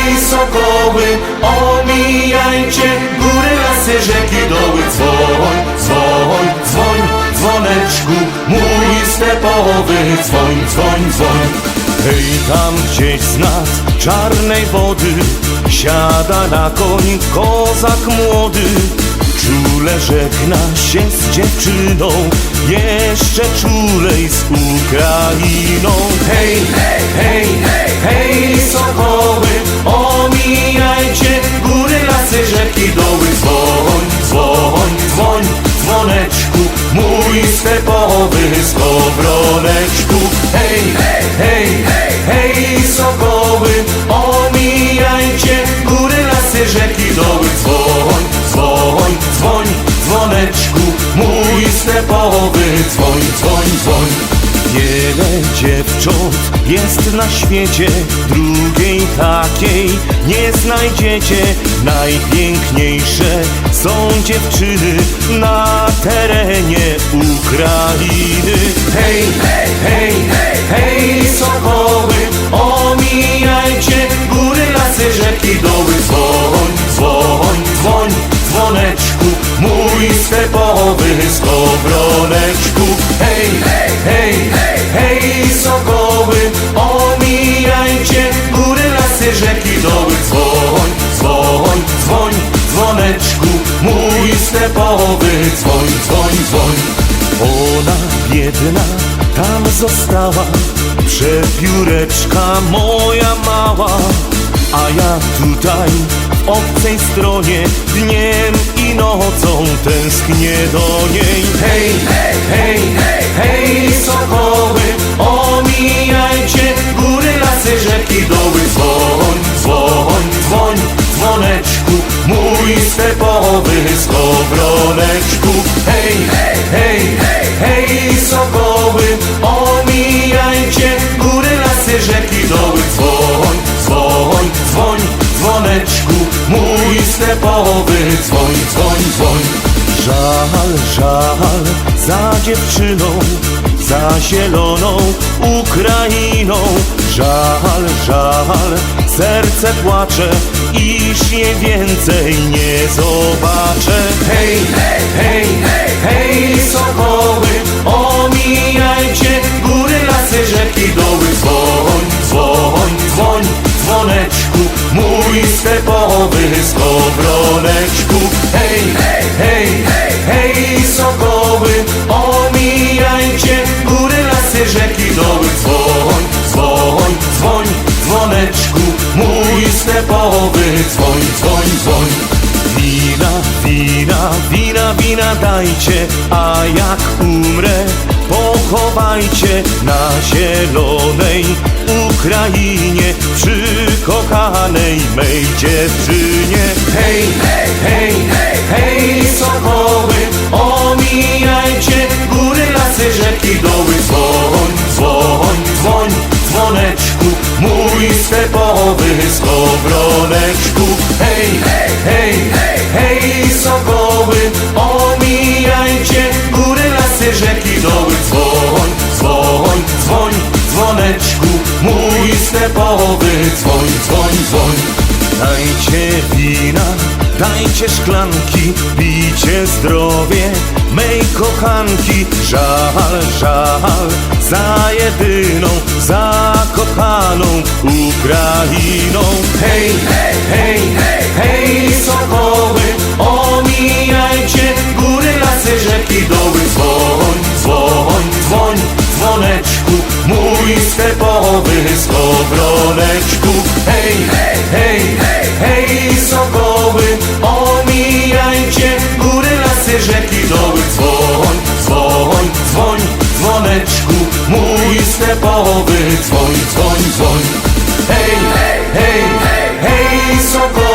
hej, sokoły, omijajcie góry, lasy, rzeki, doły, dzwoń, dzwoń, dzwoń, dzwoneczku, mój stepowy, dzwoń, dzwoń, dzwoń. Hej, tam gdzieś z nas czarnej wody siada na koń kozak młody. Czule żegna się z dziewczyną, jeszcze czulej z Ukrainą. Hej, hej, hej, hej, mój stepowy, dzwoń, dzwoń, dzwoń. Wiele dziewcząt jest na świecie, drugiej takiej nie znajdziecie. Najpiękniejsze są dziewczyny na terenie Ukrainy. Hej, hej, hej, hej, hej, sokoły, omijajcie góry, lasy, rzeki, doły, dzwoń, dzwoń, dzwoń, dzwoneczku, mój stepowy skowroneczku. Hej, hej, hej, hej, hej, sokoły, omijajcie góry, lasy, rzeki, doły, dzwoń, dzwoń, dzwoń, dzwoneczku, mój stepowy, dzwoń, dzwoń, dzwoń. Ona biedna tam została, przepióreczka moja mała, a ja tutaj w obcej stronie dniem i nocą tęsknię do niej. Hej, hej, hej, hej, hej, sokoły, omijajcie góry, lasy, rzeki, doły, dzwoń, dzwoń, dzwoń, dzwoneczku, mój stepowy skowroneczku. Hej, hej, hej, hej, hej, sokoły, omijajcie góry, lasy, rzeki, doły, dzwoń, dzwoneczku, mój stepowy, dzwoń, dzwoń, dzwoń. Żal, żal za dziewczyną, za zieloną Ukrainą. Żal, żal, serce płacze, iż je więcej nie zobaczę. Hej, hej, hej, hej, hej, sokoły, omijajcie a jak umrę, pochowajcie na zielonej Ukrainie przy kochanej mej dziewczynie. Hej, hej, hej, hej, hej, sokoły, omijajcie góry, lasy, rzeki, doły, dzwoń, dzwoń, dzwoń, dzwoneczku, mój stepowy skowroneczku. Hej, hej, hej, hej, hej, sokoły, omijajcie mój stepowy, dzwoń, dzwoń, dzwoń. Dajcie wina, dajcie szklanki, pijcie zdrowie mej kochanki. Żal, żal za jedyną zakochaną Ukrainą. Hej, hej, hej, hej, hej, sokoły, omijajcie góry, lasy, rzeki, doły, dzwoń, dzwoń, dzwoń, dzwoneczku, mój stepowy skowroneczku. Hej, hej, hej, hej, hej, sokoły, omijajcie góry, lasy, rzeki, doły, dzwoń, dzwoń, dzwoń, dzwoneczku, mój stepowy, dzwoń, dzwoń, dzwoń. Hej, hej, hej, hej, sokoły.